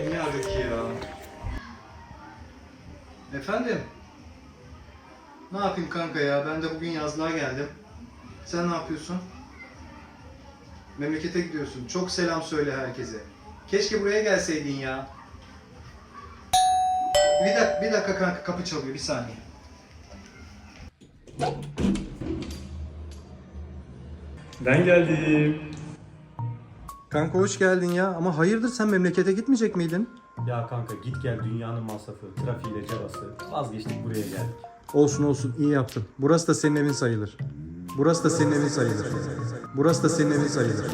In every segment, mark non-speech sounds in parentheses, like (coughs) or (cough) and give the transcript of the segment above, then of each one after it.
aradık ya. Efendim? Ne yapayım kanka ya? Ben de bugün yazlığa geldim. Sen ne yapıyorsun? Memlekete gidiyorsun. Çok selam söyle herkese. Keşke buraya gelseydin ya. Bir dakika, bir dakika kanka kapı çalıyor. Bir saniye. Ben geldim. Kanka hoş geldin ya. Ama hayırdır sen memlekete gitmeyecek miydin? Ya kanka git gel dünyanın masrafı, trafiğiyle cabası. Vazgeçtik buraya geldik. Olsun olsun iyi yaptın. Burası da senin evin sayılır. Burası da senin evin sayılır. Burası da senin evin sayılır.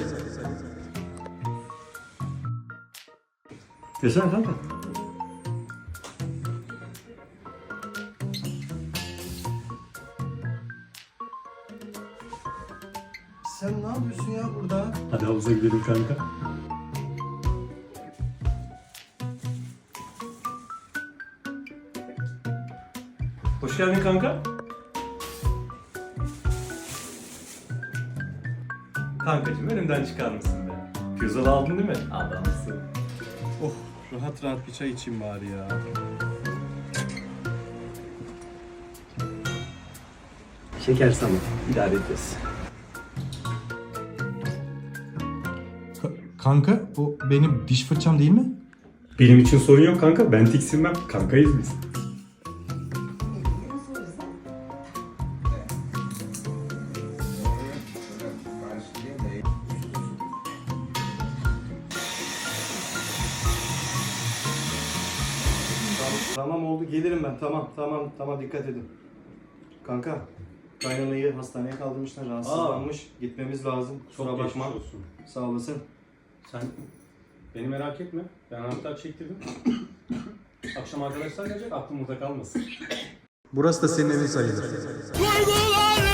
Desene kanka. Sen ne yapıyorsun ya burada? Hadi havuza gidelim kanka. Hoş geldin kanka. Kankacığım önümden çıkar mısın be? Pirzola aldın değil mi? Adamsın. Oh rahat rahat bir çay içeyim bari ya. Şeker sana. İdare edeceğiz. Kanka o benim diş fırçam değil mi? Benim için sorun yok kanka. Ben tiksinmem. Kankayız biz. Tamam oldu gelirim ben tamam tamam tamam dikkat edin. Kanka kaynanayı hastaneye kaldırmışlar rahatsızlanmış. Gitmemiz lazım. Kusura bakma. olsun. Sağ olasın. Sen beni merak etme. Ben anahtar çektirdim. (coughs) Akşam arkadaşlar gelecek aklım burada kalmasın. Burası da senin evin sayılır. Duygular